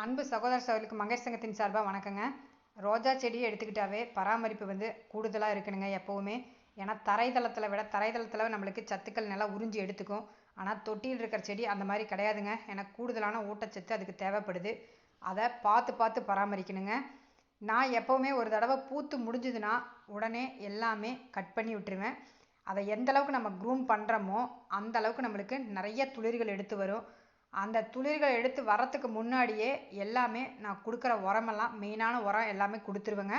அன்பு சகோதர சகோதரிக்கு மகேஷ் சங்கத்தின் சார்பாக வணக்கங்க. ரோஜா செடியை எடுத்துக்கிட்டாவே பராமரிப்பு வந்து கூடுதலாக இருக்கணுங்க எப்போவுமே. ஏன்னா தரைதளத்தில் விட தரைதளத்தில் நம்மளுக்கு சத்துக்கள் நல்லா உறிஞ்சி எடுத்துக்கும். ஆனால் தொட்டியில் இருக்கிற செடி அந்த மாதிரி கிடையாதுங்க. ஏன்னா கூடுதலான ஊட்டச்சத்து அதுக்கு தேவைப்படுது. அதை பார்த்து பார்த்து பராமரிக்கணுங்க. நான் எப்போவுமே ஒரு தடவை பூத்து முடிஞ்சதுன்னா உடனே எல்லாமே கட் பண்ணி விட்டுருவேன். அதை எந்த அளவுக்கு நம்ம க்ரூம் பண்ணுறோமோ அந்த அளவுக்கு நம்மளுக்கு நிறைய துளிர்கள் எடுத்து வரும். அந்த துளிர்கள் எடுத்து வரத்துக்கு முன்னாடியே எல்லாமே நான் கொடுக்குற உரமெல்லாம் மெயினான உரம் எல்லாமே கொடுத்துருவேங்க.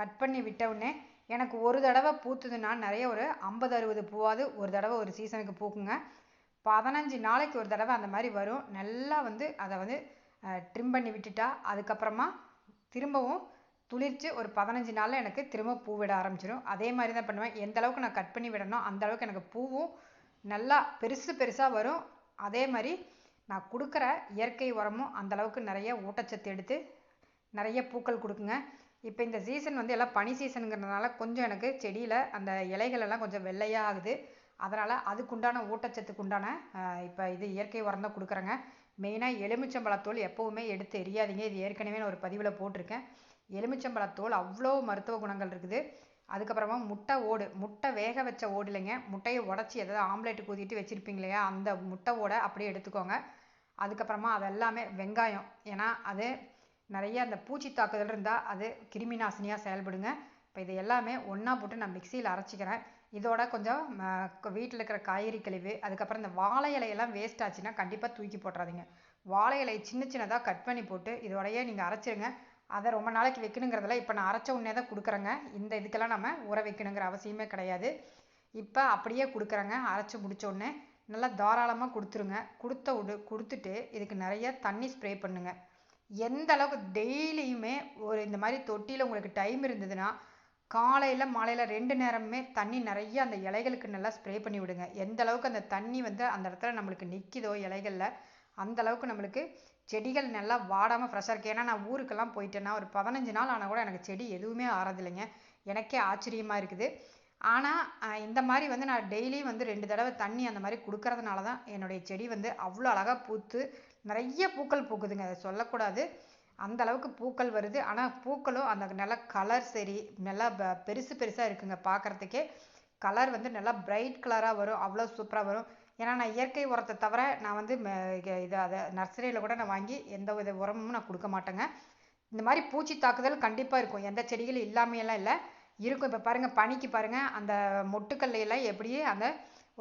கட் பண்ணி விட்டவுடனே எனக்கு ஒரு தடவை பூத்துதுன்னா நிறைய ஒரு ஐம்பது அறுபது பூவாவது ஒரு தடவை ஒரு சீசனுக்கு பூக்குங்க. பதினஞ்சு நாளைக்கு ஒரு தடவை அந்த மாதிரி வரும். நல்லா வந்து அதை வந்து ட்ரிம் பண்ணி விட்டுட்டா அதுக்கப்புறமா திரும்பவும் துளிர்த்து ஒரு பதினஞ்சு நாளில் எனக்கு திரும்ப பூ விட ஆரம்பிச்சிடும் அதே மாதிரி தான் பண்ணுவேன். எந்த அளவுக்கு நான் கட் பண்ணி விடணும் அந்த அளவுக்கு எனக்கு பூவும் நல்லா பெருசு பெருசாக வரும். அதே மாதிரி நான் கொடுக்குற இயற்கை உரமும் அந்தளவுக்கு நிறைய ஊட்டச்சத்து எடுத்து நிறைய பூக்கள் கொடுக்குங்க. இப்போ இந்த சீசன் வந்து எல்லாம் பனி சீசனுங்கிறதுனால கொஞ்சம் எனக்கு செடியில் அந்த இலைகள் எல்லாம் கொஞ்சம் வெள்ளையாக ஆகுது அதனால் அதுக்குண்டான ஊட்டச்சத்துக்கு உண்டான இப்போ இது இயற்கை உரம் தான் கொடுக்குறேங்க. மெயினாக எலுமிச்சம்பழத்தோல் எப்போவுமே எடுத்து எரியாதீங்க. இது ஏற்கனவே நான் ஒரு பதிவில் போட்டிருக்கேன். எலுமிச்சம்பழத்தோல் அவ்வளோ மருத்துவ குணங்கள் இருக்குது. அதுக்கப்புறமா முட்டை ஓடு. முட்டை வேக வச்ச ஓடு இல்லைங்க. முட்டையை உடச்சி எதாவது ஆம்லேட் ஊதிட்டு வச்சுருப்பீங்க இல்லையா? அந்த முட்டை ஓடை அப்படியே எடுத்துக்கோங்க. அதுக்கப்புறமா அது எல்லாமே வெங்காயம். ஏன்னா அது நிறைய அந்த பூச்சி தாக்குதல் இருந்தால் அது கிருமி நாசினியாக செயல்படுங்க. இப்போ இது எல்லாமே ஒன்றா போட்டு நான் மிக்சியில் அரைச்சிக்கிறேன். இதோட கொஞ்சம் வீட்டில் இருக்கிற காய்கறி கழிவு அதுக்கப்புறம் இந்த வாழை இலையெல்லாம் வேஸ்ட் ஆச்சுன்னா கண்டிப்பாக தூக்கி போட்டுறாதீங்க. வாழை இலையை சின்ன சின்னதாக கட் பண்ணி போட்டு இதோடையே நீங்கள் அரைச்சிருங்க. அதை ரொம்ப நாளைக்கு வைக்கணுங்கிறதுல இப்போ நான் அரைச்ச உடனே தான் கொடுக்குறேங்க. இந்த இதுக்கெல்லாம் நம்ம ஊற வைக்கணுங்கிற அவசியமே கிடையாது. இப்போ அப்படியே கொடுக்குறேங்க. அரைச்சி முடிச்ச உடனே நல்லா தாராளமாக கொடுத்துருங்க. கொடுத்த விடு கொடுத்துட்டு இதுக்கு நிறைய தண்ணி ஸ்ப்ரே பண்ணுங்க. எந்த அளவுக்கு டெய்லியுமே ஒரு இந்த மாதிரி தொட்டியில் உங்களுக்கு டைம் இருந்ததுன்னா காலையில் மாலையில் ரெண்டு நேரமுமே தண்ணி நிறைய அந்த இலைகளுக்கு நல்லா ஸ்ப்ரே பண்ணி விடுங்க. எந்த அளவுக்கு அந்த தண்ணி வந்து அந்த இடத்துல நம்மளுக்கு நிற்கிதோ இலைகளில் அந்த அளவுக்கு நம்மளுக்கு செடிகள் நல்லா வாடாமல் ஃப்ரெஷ்ஷாக இருக்குது ஏன்னா நான் ஊருக்கெல்லாம் போயிட்டேன்னா ஒரு பதினஞ்சு நாள் ஆனால் கூட எனக்கு செடி எதுவுமே ஆறதில்லைங்க. எனக்கே ஆச்சரியமாக இருக்குது. ஆனால் இந்த மாதிரி வந்து நான் டெய்லியும் வந்து ரெண்டு தடவை தண்ணி அந்த மாதிரி கொடுக்கறதுனால தான் என்னுடைய செடி வந்து அவ்வளோ அழகாக பூத்து நிறைய பூக்கள் பூக்குதுங்க. அதை சொல்லக்கூடாது. அந்த அளவுக்கு பூக்கள் வருது. ஆனால் பூக்களும் அந்த நல்ல கலர் சரி நல்லா பெருசு பெருசாக இருக்குங்க பார்க்குறதுக்கே கலர் வந்து நல்லா பிரைட் கலராக வரும். அவ்வளோ சூப்பராக வரும். ஏன்னா நான் இயற்கை உரத்தை தவிர நான் வந்து இது அதை நர்சரியில் கூட நான் வாங்கி எந்த வித உரமும் நான் கொடுக்க மாட்டேங்க. இந்த மாதிரி பூச்சி தாக்குதல் கண்டிப்பாக இருக்கும். எந்த செடிகளும் இல்லாமையெல்லாம் இல்லை. இருக்கும். இப்போ பாருங்கள் பனிக்கு பாருங்கள் அந்த மொட்டுக்கல்லையெல்லாம் எப்படி அந்த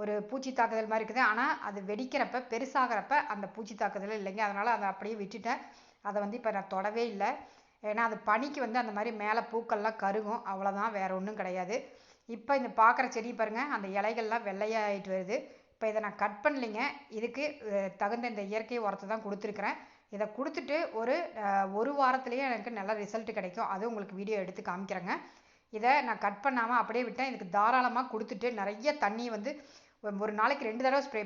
ஒரு பூச்சி தாக்குதல் மாதிரி இருக்குது. ஆனால் அது வெடிக்கிறப்ப பெருசாகிறப்ப அந்த பூச்சி தாக்குதல் இல்லைங்க. அதனால் அதை அப்படியே விட்டுட்டேன். அதை வந்து இப்போ நான் தொடவே இல்லை. ஏன்னா அது பனிக்கு வந்து அந்த மாதிரி மேலே பூக்கள்லாம் கருகும். அவ்வளோதான் வேறு ஒன்றும் கிடையாது. இப்போ இந்த பார்க்குற செடி பாருங்கள் அந்த இலைகள்லாம் வெள்ளையாகிட்டு வருது. இப்போ இதை நான் கட் பண்ணலைங்க. இதுக்கு தகுந்த இந்த இயற்கை உரத்தை தான் கொடுத்துருக்குறேன். இதை கொடுத்துட்டு ஒரு ஒரு வாரத்துலேயே எனக்கு நல்ல ரிசல்ட் கிடைக்கும். அது உங்களுக்கு வீடியோ எடுத்து காமிக்கிறேங்க. இதை நான் கட் பண்ணாமல் அப்படியே விட்டேன். இதுக்கு தாராளமாக கொடுத்துட்டு நிறைய தண்ணி வந்து ஒரு நாளைக்கு ரெண்டு தடவை ஸ்ப்ரே